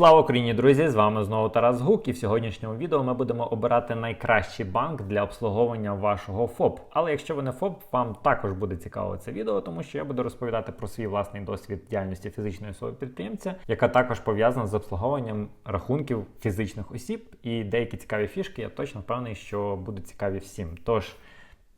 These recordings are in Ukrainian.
Слава Україні, друзі! З вами знову Тарас Гук, і в сьогоднішньому відео ми будемо обирати найкращий банк для обслуговування вашого ФОП. Але якщо ви не ФОП, вам також буде цікаво це відео, тому що я буду розповідати про свій власний досвід діяльності фізичної особи підприємця, яка також пов'язана з обслуговуванням рахунків фізичних осіб. І деякі цікаві фішки, я точно впевнений, що будуть цікаві всім. Тож.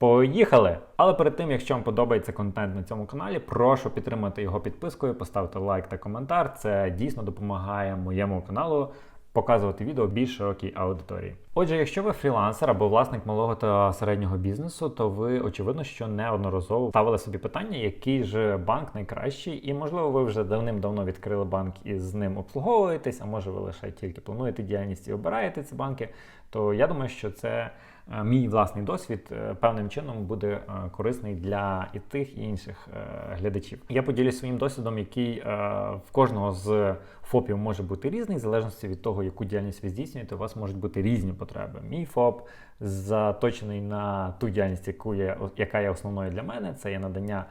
Поїхали! Але перед тим, якщо вам подобається контент на цьому каналі, прошу підтримати його підпискою, поставити лайк та коментар. Це дійсно допомагає моєму каналу показувати відео більш широкій аудиторії. Отже, якщо ви фрілансер або власник малого та середнього бізнесу, то ви очевидно, що неодноразово ставили собі питання, який же банк найкращий, і можливо, ви вже давним-давно відкрили банк і з ним обслуговуєтесь, а може ви лише тільки плануєте діяльність і обираєте ці банки. То я думаю, що це е, мій власний досвід е, певним чином буде е, корисний для і тих, і інших глядачів. Я поділюсь своїм досвідом, який в кожного з ФОПів може бути різний, в залежності від того, яку діяльність ви здійснюєте, у вас можуть бути різні потреби. Мій ФОП заточений на ту діяльність, яку є, яка є основною для мене, це є надання.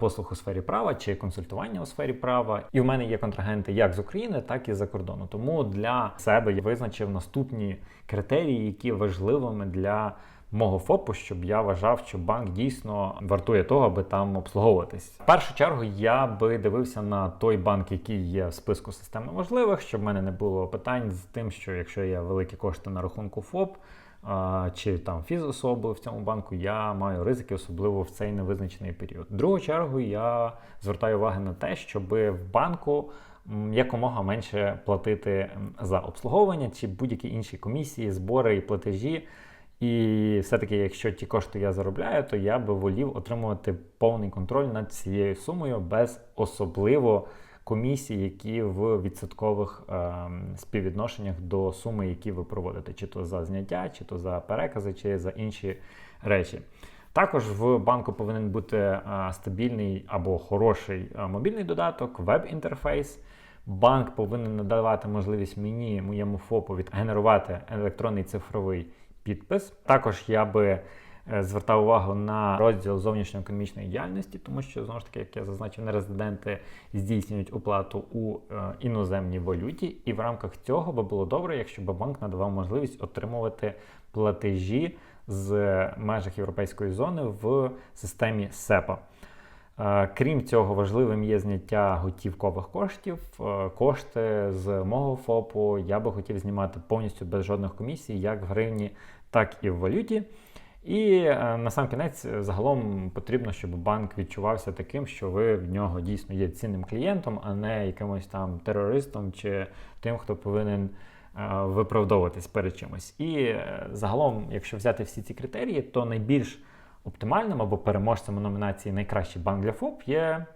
Послуг у сфері права чи консультування у сфері права, і в мене є контрагенти як з України, так і за кордону. Тому для себе я визначив наступні критерії, які важливими для мого ФОПу, щоб я вважав, що банк дійсно вартує того, аби там обслуговуватись. В першу чергу я би дивився на той банк, який є в списку системно важливих, щоб в мене не було питань з тим, що якщо є великі кошти на рахунку ФОП. Чи там фізособи в цьому банку я маю ризики, особливо в цей невизначений період. В другу чергу я звертаю увагу на те, щоб в банку якомога менше платити за обслуговування чи будь-які інші комісії, збори і платежі. І все-таки, якщо ті кошти я заробляю, то я би волів отримувати повний контроль над цією сумою без особливо комісій, які в відсоткових е, співвідношеннях до суми, які ви проводите, чи то за зняття, чи то за перекази, чи за інші речі. Також в банку повинен бути е, стабільний або хороший е, мобільний додаток, веб-інтерфейс. Банк повинен надавати можливість мені, моєму ФОПу, відгенерувати електронний цифровий підпис. Також я би звертав увагу на розділ зовнішньоекономічної діяльності, тому що, знову ж таки, як я зазначив, нерезиденти здійснюють оплату у е, іноземній валюті, і в рамках цього би було добре, якщо б банк надавав можливість отримувати платежі з межах європейської зони в системі СЕПА. Е, крім цього, важливим є зняття готівкових коштів. Е, кошти з мого ФОПу я би хотів знімати повністю без жодних комісій, як в гривні, так і в валюті. І е, на сам кінець загалом потрібно, щоб банк відчувався таким, що ви в нього дійсно є цінним клієнтом, а не якимось там терористом чи тим, хто повинен виправдовуватись перед чимось. І загалом, якщо взяти всі ці критерії, то найбільш оптимальним або переможцем у номінації Найкращий банк для ФОП є,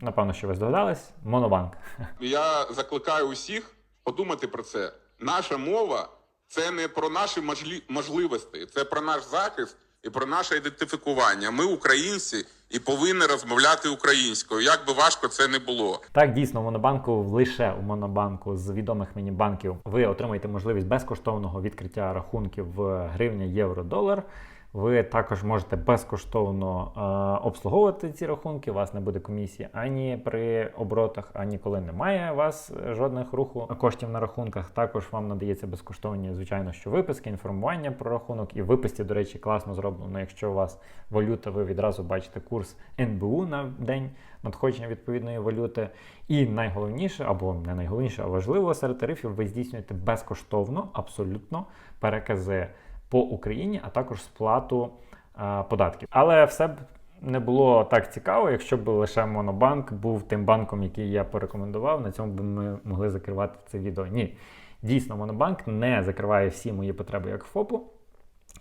напевно, що ви здогадались, Монобанк. Я закликаю усіх подумати про це. Наша мова це не про наші можливості, це про наш захист і про наше ідентифікування. Ми українці і повинні розмовляти українською. Як би важко це не було. Так, дійсно, в монобанку лише у монобанку з відомих мені банків ви отримаєте можливість безкоштовного відкриття рахунків в гривня, євро, долар. Ви також можете безкоштовно е, обслуговувати ці рахунки. У вас не буде комісії ані при оборотах, ані коли немає у вас жодних руху коштів на рахунках. Також вам надається безкоштовні, звичайно, що виписки, інформування про рахунок. І в виписці, до речі, класно зроблено. Якщо у вас валюта, ви відразу бачите курс НБУ на день надходження відповідної валюти. І найголовніше, або не найголовніше, а важливо серед тарифів, ви здійснюєте безкоштовно абсолютно перекази по Україні, а також сплату а, податків. Але все б не було так цікаво, якщо б лише Монобанк був тим банком, який я порекомендував. На цьому б ми могли закривати це відео. Ні, дійсно, Монобанк не закриває всі мої потреби як ФОПу,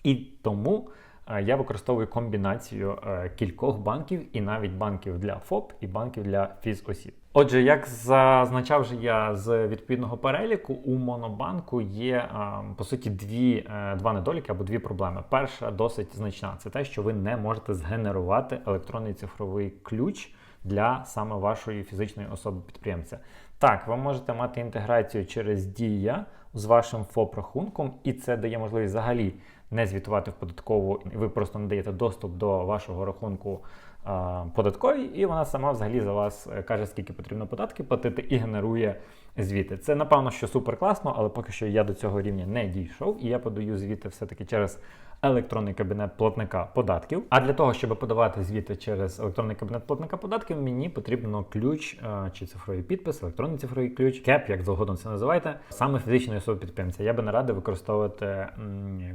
і тому. Я використовую комбінацію кількох банків і навіть банків для ФОП і банків для фізосіб. Отже, як зазначав же я з відповідного переліку, у Монобанку є по суті дві е, два недоліки або дві проблеми. Перша досить значна це те, що ви не можете згенерувати електронний цифровий ключ для саме вашої фізичної особи-підприємця. Так, ви можете мати інтеграцію через Дія з вашим ФОП-рахунком, і це дає можливість взагалі не звітувати в податкову, ви просто надаєте доступ до вашого рахунку податковій, і вона сама взагалі за вас е, каже, скільки потрібно податки платити, і генерує звіти. Це напевно, що супер класно, але поки що я до цього рівня не дійшов, і я подаю звіти все-таки через електронний кабінет платника податків. А для того, щоб подавати звіти через електронний кабінет платника податків, мені потрібно ключ е, чи цифровий підпис, електронний цифровий ключ, кеп, як завгодно це називаєте, саме фізичної особи підприємця. Я би не радив використовувати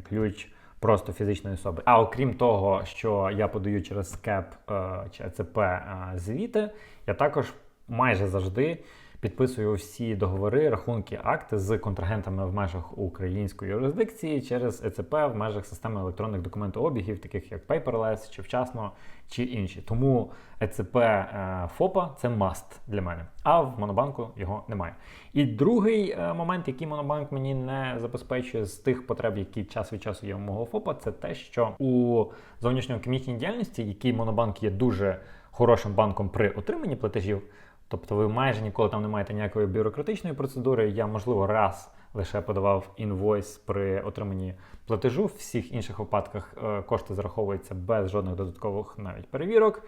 ключ. Просто фізичної особи. А окрім того, що я подаю через КЕП е, чи ЕЦП е, звіти, я також майже завжди підписую всі договори, рахунки, акти з контрагентами в межах української юрисдикції через ЕЦП в межах системи електронних документообігів, таких як Paperless, чи вчасно, чи інші. Тому ЕЦП е, ФОПа це маст для мене. А в Монобанку його немає. І другий е, момент, який Монобанк мені не забезпечує з тих потреб, які час від часу є у мого ФОПа, це те, що у зовнішньоекономічній діяльності, який Монобанк є дуже хорошим банком при отриманні платежів. Тобто ви майже ніколи там не маєте ніякої бюрократичної процедури. Я, можливо, раз лише подавав інвойс при отриманні платежу. В всіх інших випадках е, кошти зараховуються без жодних додаткових навіть перевірок.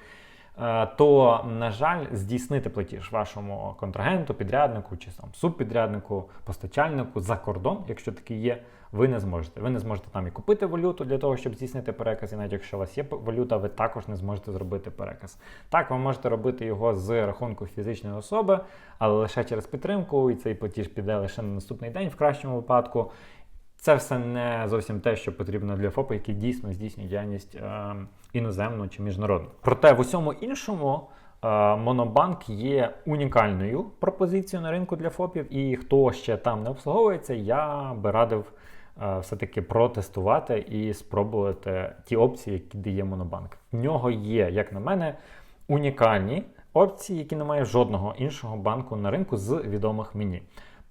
Е, То, на жаль, здійснити платіж вашому контрагенту, підряднику чи там субпідряднику, постачальнику за кордон, якщо такий є, ви не зможете. Ви не зможете там і купити валюту для того, щоб здійснити переказ. І навіть якщо у вас є валюта, ви також не зможете зробити переказ. Так, ви можете робити його з рахунку фізичної особи, але лише через підтримку, і цей платіж піде лише на наступний день в кращому випадку. Це все не зовсім те, що потрібно для ФОПа, який дійсно здійснює діяльність е, іноземну чи міжнародну. Проте в усьому іншому е, Монобанк є унікальною пропозицією на ринку для ФОПів, і хто ще там не обслуговується, я би радив все-таки протестувати і спробувати ті опції, які дає Монобанк. В нього є, як на мене, унікальні опції, які немає жодного іншого банку на ринку з відомих мені.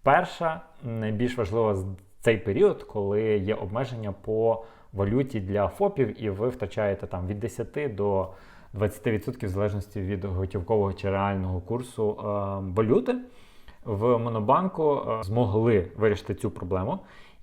Перша, найбільш важлива з цей період, коли є обмеження по валюті для ФОПів, і ви втрачаєте там від 10 до 20% в залежності від готівкового чи реального курсу е, валюти. В Монобанку е, змогли вирішити цю проблему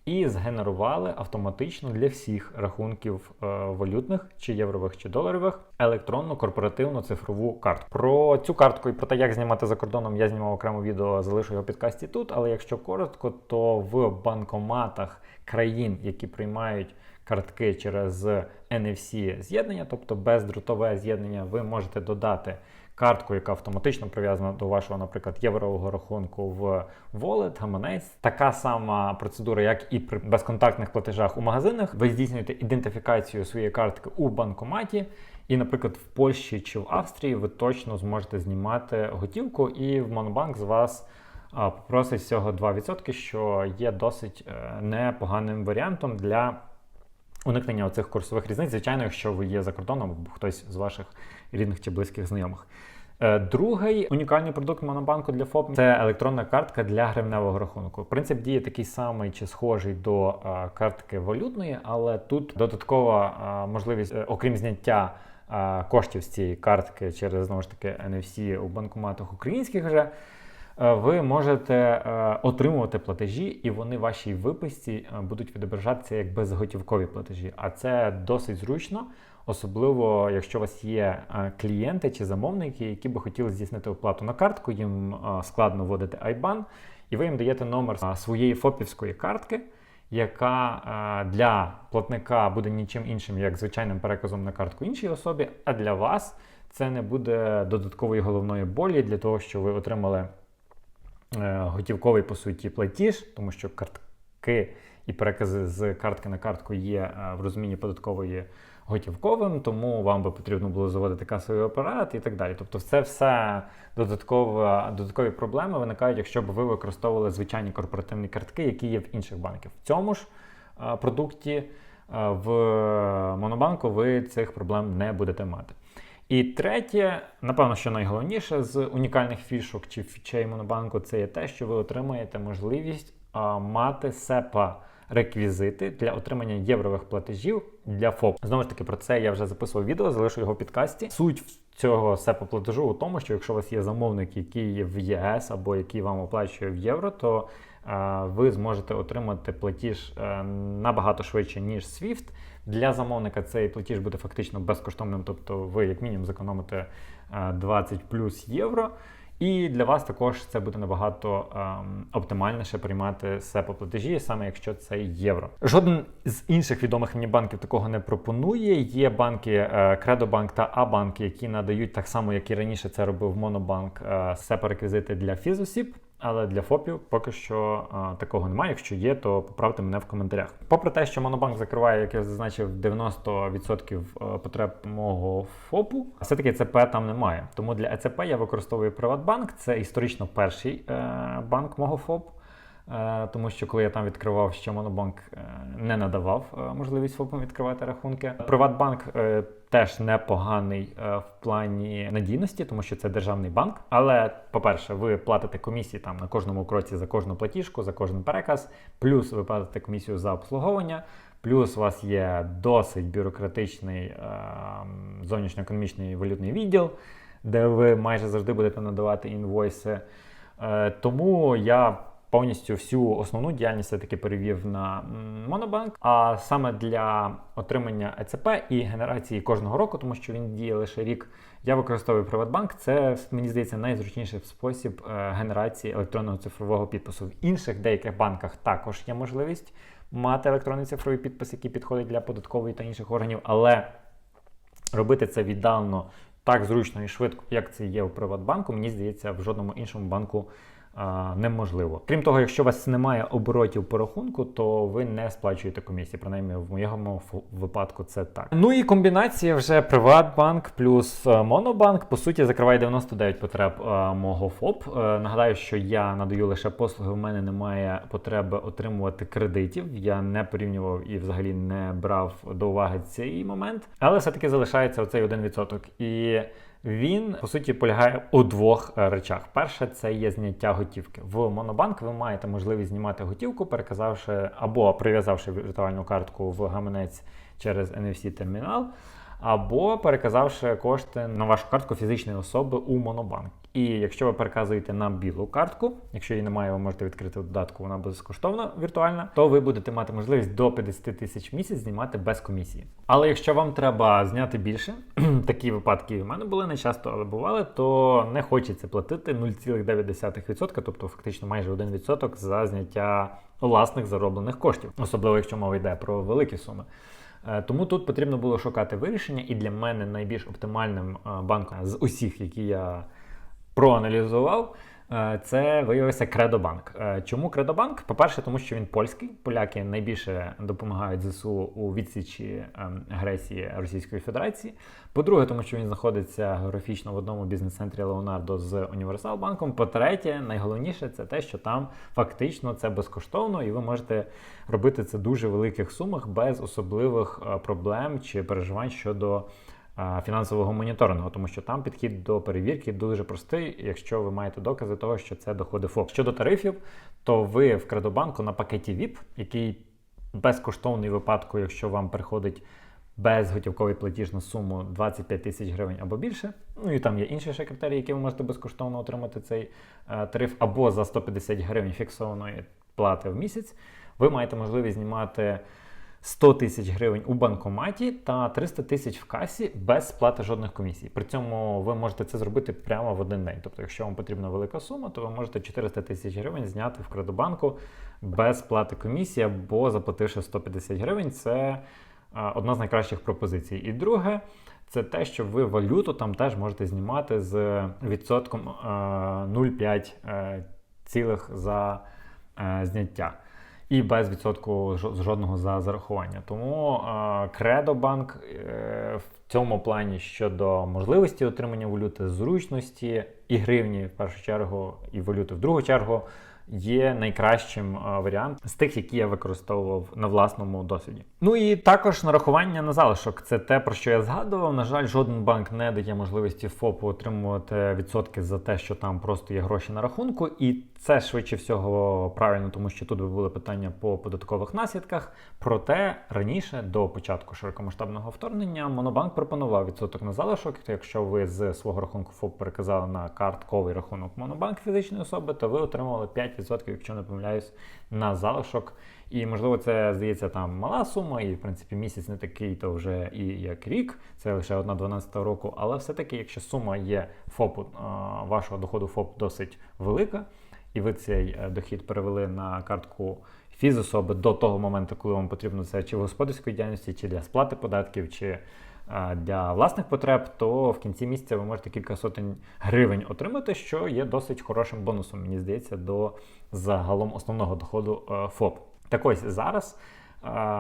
і згенерували автоматично для всіх рахунків е, валютних, чи єврових, чи доларових, електронну корпоративну цифрову картку. Про цю картку і про те, як знімати за кордоном, я знімав окремо відео, залишу його підкасті тут. Але якщо коротко, то в банкоматах країн, які приймають картки через NFC з'єднання, тобто бездротове з'єднання, ви можете додати картку, яка автоматично прив'язана до вашого, наприклад, єврового рахунку в Wallet, гаманець. Така сама процедура, як і при безконтактних платежах у магазинах. Ви здійснюєте ідентифікацію своєї картки у банкоматі. І, наприклад, в Польщі чи в Австрії ви точно зможете знімати готівку, і в Монобанк з вас попросить всього 2%, що є досить е, непоганим варіантом для уникнення оцих курсових різниць, звичайно, якщо ви є за кордоном або хтось з ваших рідних чи близьких знайомих. Е, Другий унікальний продукт Монобанку для ФОП це електронна картка для гривневого рахунку. Принцип діє такий самий чи схожий до е, картки валютної, але тут додаткова е, можливість, окрім зняття коштів з цієї картки через знову ж таки NFC у банкоматах українських вже. Е, Ви можете е, отримувати платежі, і вони в вашій виписці е, будуть відображатися як безготівкові платежі. А це досить зручно, особливо якщо у вас є клієнти чи замовники, які би хотіли здійснити оплату на картку, їм складно вводити IBAN, і ви їм даєте номер своєї ФОПівської картки, яка для платника буде нічим іншим, як звичайним переказом на картку іншій особі, а для вас це не буде додаткової головної болі для того, що ви отримали готівковий по суті платіж, тому що картки і перекази з картки на картку є е, в розумінні податкової готівковим, тому вам би потрібно було заводити касовий апарат і так далі. Тобто, це все додаткові проблеми виникають, якщо б ви використовували звичайні корпоративні картки, які є в інших банків. В цьому ж е, продукті е, в Монобанку ви цих проблем не будете мати. І третє, напевно, що найголовніше з унікальних фішок чи фічей Монобанку, це є те, що ви отримаєте можливість а, мати SEPA реквізити для отримання єврових платежів для ФОП. Знову ж таки, про це я вже записував відео, залишу його в підкасті. Суть цього СЕПа платежу у тому, що якщо у вас є замовник, який є в ЄС або який вам оплачує в євро, то е, ви зможете отримати платіж е, набагато швидше, ніж SWIFT. Для замовника цей платіж буде фактично безкоштовним, тобто ви як мінімум зекономите е, 20 плюс євро. І для вас також це буде набагато ем, оптимальніше приймати SEPA платежі, саме якщо це євро. Жоден з інших відомих мені банків такого не пропонує. Є банки е, Кредобанк та Абанк, які надають так само, як і раніше це робив Монобанк, е, SEPA реквізити для фізосіб. Але для ФОПів поки що а, такого немає. Якщо є, то поправте мене в коментарях. Попри те, що Монобанк закриває, як я зазначив, 90% е, потреб мого ФОПу, все-таки ЕЦП там немає. Тому для ЕЦП я використовую Приватбанк. Це історично перший е, банк мого ФОП. Е, Тому що коли я там відкривав, ще Монобанк е, не надавав е, можливість ФОПам відкривати рахунки. Приватбанк теж непоганий в плані надійності, тому що це державний банк. Але, по-перше, ви платите комісії там на кожному кроці за кожну платіжку, за кожен переказ, плюс ви платите комісію за обслуговування. Плюс у вас є досить бюрократичний е, зовнішньоекономічний валютний відділ, де ви майже завжди будете надавати інвойси. Е, тому я повністю всю основну діяльність все-таки перевів на Монобанк. А саме для отримання ЕЦП і генерації кожного року, тому що він діє лише рік, я використовую Приватбанк. Це мені здається найзручніший спосіб е, генерації електронного цифрового підпису. В інших деяких банках також є можливість мати електронний цифровий підпис, який підходить для податкової та інших органів, але робити це віддалено так зручно і швидко, як це є у Приватбанку, мені здається, в жодному іншому банку неможливо. Крім того, якщо у вас немає оборотів по рахунку, то ви не сплачуєте комісії. Принаймні, в моєму випадку це так. Ну і комбінація вже Приватбанк плюс е, Монобанк по суті закриває 99 потреб е, мого ФОП. Е, нагадаю, що я надаю лише послуги. У мене немає потреби отримувати кредитів. Я не порівнював і взагалі не брав до уваги цей момент, але все-таки залишається оцей 1%. І він по суті полягає у двох е, речах. Перше, це є зняття готівки. В Монобанк ви маєте можливість знімати готівку, переказавши або прив'язавши віртуальну картку в гаманець через NFC термінал, або переказавши кошти на вашу картку фізичної особи у Монобанк. І якщо ви переказуєте на білу картку, якщо її немає, ви можете відкрити додатку, вона безкоштовна віртуальна, то ви будете мати можливість до 50 тисяч в місяць знімати без комісії. Але якщо вам треба зняти більше, такі випадки в мене були не часто, але бували, то не хочеться платити 0,9%, тобто фактично майже 1% за зняття власних зароблених коштів, особливо якщо мова йде про великі суми. Е, Тому тут потрібно було шукати вирішення, і для мене найбільш оптимальним е, банком з усіх, які я проаналізував, це виявився Кредобанк. Е, Чому Кредобанк? По-перше, тому що він польський. Поляки найбільше допомагають ЗСУ у відсічі ем, агресії Російської Федерації. По-друге, тому що він знаходиться географічно в одному бізнес-центрі Леонардо з Універсал-банком. По-третє, найголовніше це те, що там фактично це безкоштовно, і ви можете робити це дуже великих сумах без особливих е, проблем чи переживань щодо е, фінансового моніторингу, тому що там підхід до перевірки дуже простий, якщо ви маєте докази того, що це доходи ФОП. Щодо тарифів, то ви в Кредобанку на пакеті VIP, який безкоштовний випадку, якщо вам приходить безготівковий платіж на суму 25 тисяч гривень або більше. Ну і там є інші ще критерії, які ви можете безкоштовно отримати цей е, тариф, або за 150 гривень фіксованої плати в місяць. Ви маєте можливість знімати 100 тисяч гривень у банкоматі та 300 тисяч в касі без сплати жодних комісій. При цьому ви можете це зробити прямо в один день. Тобто, якщо вам потрібна велика сума, то ви можете 400 тисяч гривень зняти в Кредобанку без сплати комісії або заплативши 150 гривень. Це одна з найкращих пропозицій. І друге, це те, що ви валюту там теж можете знімати з відсотком е, 0,5 е, цілих за е, зняття. І без відсотку жо- жодного за зарахування. Тому Кредобанк в цьому плані щодо можливості отримання валюти, зручності і гривні в першу чергу, і валюти в другу чергу є найкращим варіантом з тих, які я використовував на власному досвіді. Ну і також нарахування на залишок. Це те, про що я згадував. На жаль, жоден банк не дає можливості ФОПу отримувати відсотки за те, що там просто є гроші на рахунку, і Це швидше всього правильно, тому що тут би були питання по податкових наслідках. Проте раніше, до початку широкомасштабного вторгнення, Монобанк пропонував відсоток на залишок. Якщо ви з свого рахунку ФОП переказали на картковий рахунок Монобанк фізичної особи, то ви отримували 5%, якщо не помиляюсь, на залишок. І можливо, це здається там мала сума, і в принципі місяць не такий, то вже і як рік, це лише одна 12 року. Але все-таки, якщо сума є ФОПу, вашого доходу ФОП досить велика, і ви цей е, дохід перевели на картку фізособи до того моменту, коли вам потрібно це чи в господарської діяльності, чи для сплати податків, чи е, для власних потреб, то в кінці місяця ви можете кілька сотень гривень отримати, що є досить хорошим бонусом, мені здається, до загалом основного доходу е, ФОП. Так ось зараз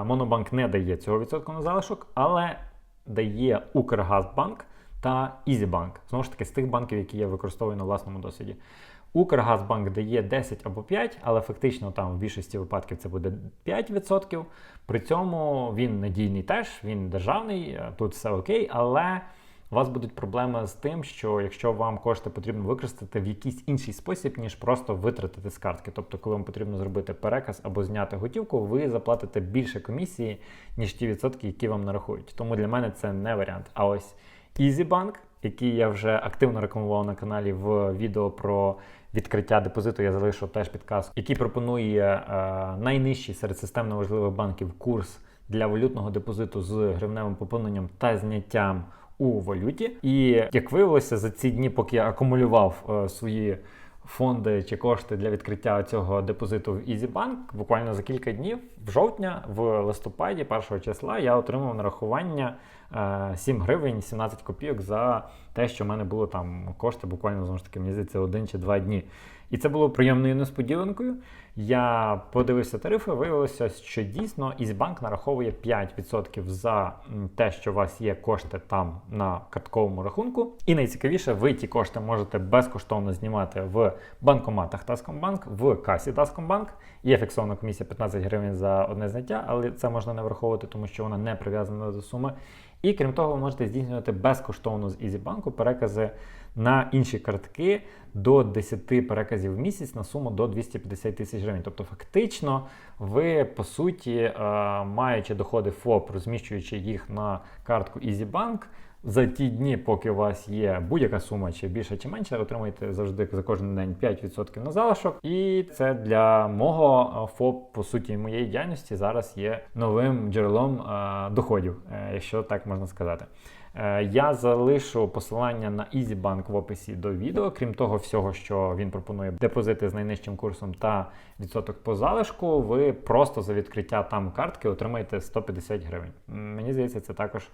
Монобанк не дає цього відсотку на залишок, але дає Укргазбанк та Ізібанк. Знову ж таки, з тих банків, які я використовую на власному досвіді. Укргазбанк дає 10 або 5, але фактично там в більшості випадків це буде 5%. При цьому він надійний теж, він державний, е, тут все окей, але у вас будуть проблеми з тим, що якщо вам кошти потрібно використати в якийсь інший спосіб, ніж просто витратити з картки. Тобто, коли вам потрібно зробити переказ або зняти готівку, ви заплатите більше комісії, ніж ті відсотки, які вам нарахують. Тому для мене це не варіант. А ось EasyBank, який я вже активно рекламував на каналі в відео про відкриття депозиту, я залишу теж підказку, який пропонує е, найнижчий серед системно важливих банків курс для валютного депозиту з гривневим поповненням та зняттям у валюті. І як виявилося, за ці дні, поки я акумулював е, свої фонди чи кошти для відкриття цього депозиту в EasyBank, буквально за кілька днів, в жовтня, в листопаді, 1 числа, я отримав нарахування 7 гривень 17 копійок за те, що в мене було там кошти буквально знову ж таки, мені здається, один чи два дні. І це було приємною несподіванкою. Я подивився тарифи, виявилося, що дійсно Ізбанк нараховує 5% за те, що у вас є кошти там на картковому рахунку. І найцікавіше, ви ті кошти можете безкоштовно знімати в банкоматах Таскомбанк, в касі Таскомбанк. Є фіксована комісія 15 гривень за одне зняття, але це можна не враховувати, тому що вона не прив'язана до суми. І крім того, ви можете здійснювати безкоштовно з Ізібанку перекази на інші картки до 10 переказів в місяць на суму до 250 тисяч гривень. Тобто, фактично, ви по суті, е, маючи доходи ФОП, розміщуючи їх на картку EasyBank, за ті дні, поки у вас є будь-яка сума, чи більше, чи менше, отримуєте завжди за кожен день 5% на залишок. І це для мого е, ФОП, по суті, моєї діяльності зараз є новим джерелом е, доходів, е, якщо так можна сказати. Е, Я залишу посилання на EasyBank в описі до відео. Крім того всього, що він пропонує депозити з найнижчим курсом та відсоток по залишку, ви просто за відкриття там картки отримаєте 150 гривень. Мені здається, це також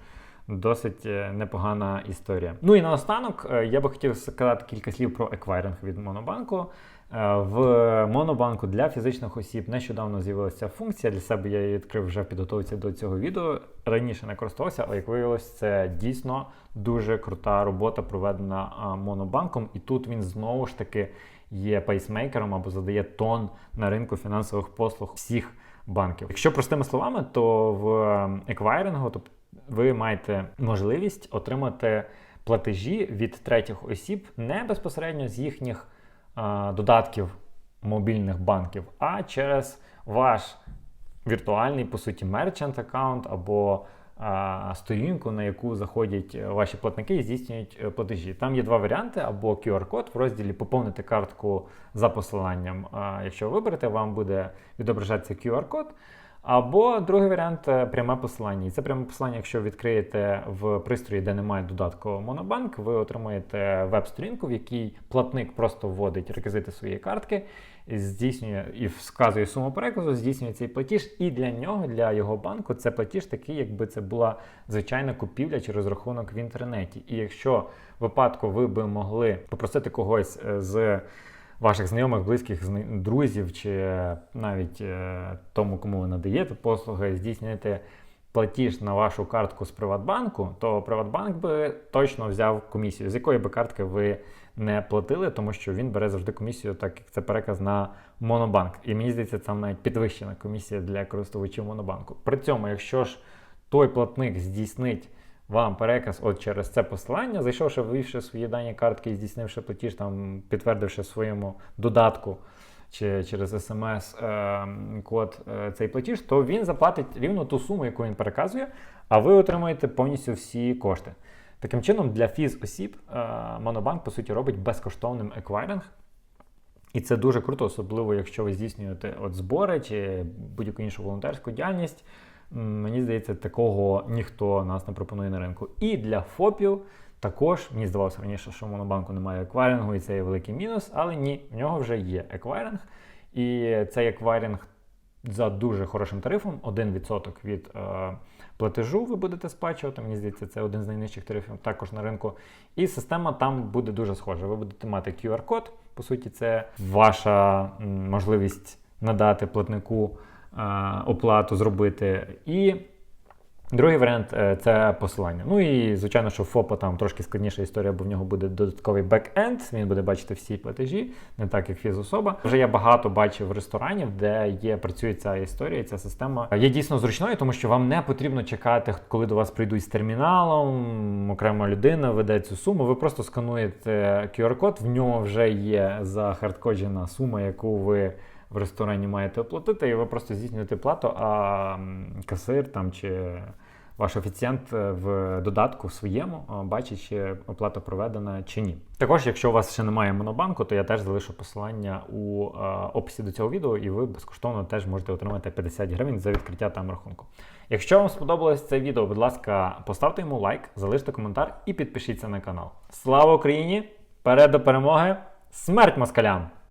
досить е, непогана історія. Ну і наостанок е, я би хотів сказати кілька слів про еквайринг від Монобанку. Е, В Монобанку для фізичних осіб нещодавно з'явилася функція. Для себе я її відкрив вже в підготовці до цього відео. Раніше не користувався, але як виявилось, це дійсно дуже крута робота, проведена Монобанком. І тут він знову ж таки є пейсмейкером або задає тон на ринку фінансових послуг всіх банків. Якщо простими словами, то в е, еквайрингу, тобто ви маєте можливість отримати платежі від третіх осіб не безпосередньо з їхніх а, додатків мобільних банків, а через ваш віртуальний, по суті, мерчант аккаунт або а, сторінку, на яку заходять ваші платники і здійснюють е, платежі. Там є два варіанти: або QR-код в розділі поповнити картку за посиланням. А, якщо ви виберете, вам буде відображатися QR-код. Або другий варіант е, пряме посилання. І це пряме посилання, якщо відкриєте в пристрої, де немає додатку Монобанк, ви отримаєте веб-сторінку, в якій платник просто вводить реквізити своєї картки, здійснює і вказує суму переказу, здійснює цей платіж. І для нього, для його банку, це платіж такий, якби це була звичайна купівля чи розрахунок в інтернеті. І якщо в випадку ви би могли попросити когось е, з ваших знайомих, близьких друзів, чи навіть е, тому, кому ви надаєте послуги, здійснити платіж на вашу картку з Приватбанку, то Приватбанк би точно взяв комісію, з якої би картки ви не платили, тому що він бере завжди комісію, так як це переказ на Монобанк. І мені здається, це навіть підвищена комісія для користувачів Монобанку. При цьому, якщо ж той платник здійснить вам переказ от через це посилання, зайшовши, ввівши свої дані картки і здійснивши платіж, там підтвердивши своєму додатку чи через смс е, е, цей платіж, то він заплатить рівно ту суму, яку він переказує, а ви отримаєте повністю всі кошти. Таким чином, для фіз-осіб е, Монобанк по суті робить безкоштовним еквайринг. І це дуже круто, особливо якщо ви здійснюєте от збори чи будь-яку іншу волонтерську діяльність. Мені здається, такого ніхто нас не пропонує на ринку. І для ФОПів також мені здавалося раніше, що в монобанку немає еквайрингу, і це є великий мінус, але ні, в нього вже є еквайринг. І цей еквайринг за дуже хорошим тарифом, 1% від е, платежу ви будете сплачувати. Мені здається, це один з найнижчих тарифів також на ринку. І система там буде дуже схожа. Ви будете мати QR-код. По суті, це ваша можливість надати платнику оплату зробити. І Другий варіант е, це посилання. Ну і звичайно, що ФОПа там трошки складніша історія, бо в нього буде додатковий бек-енд, він буде бачити всі платежі, не так як фізособа. Вже я багато бачив ресторанів, де є працює ця історія, ця система є дійсно зручною, тому що вам не потрібно чекати, коли до вас прийдуть з терміналом. Окрема людина веде цю суму. Ви просто скануєте QR-код, в нього вже є захардкоджена сума, яку ви в ресторані маєте оплатити, і ви просто здійснюєте плату, а касир там чи ваш офіціант е, в додатку своєму е, бачить, чи оплата проведена чи ні. Також, якщо у вас ще немає монобанку, то я теж залишу посилання у е, описі до цього відео, і ви безкоштовно теж можете отримати 50 гривень за відкриття там рахунку. Якщо вам сподобалось це відео, будь ласка, поставте йому лайк, залиште коментар і підпишіться на канал. Слава Україні! Вперед до перемоги! Смерть москалям!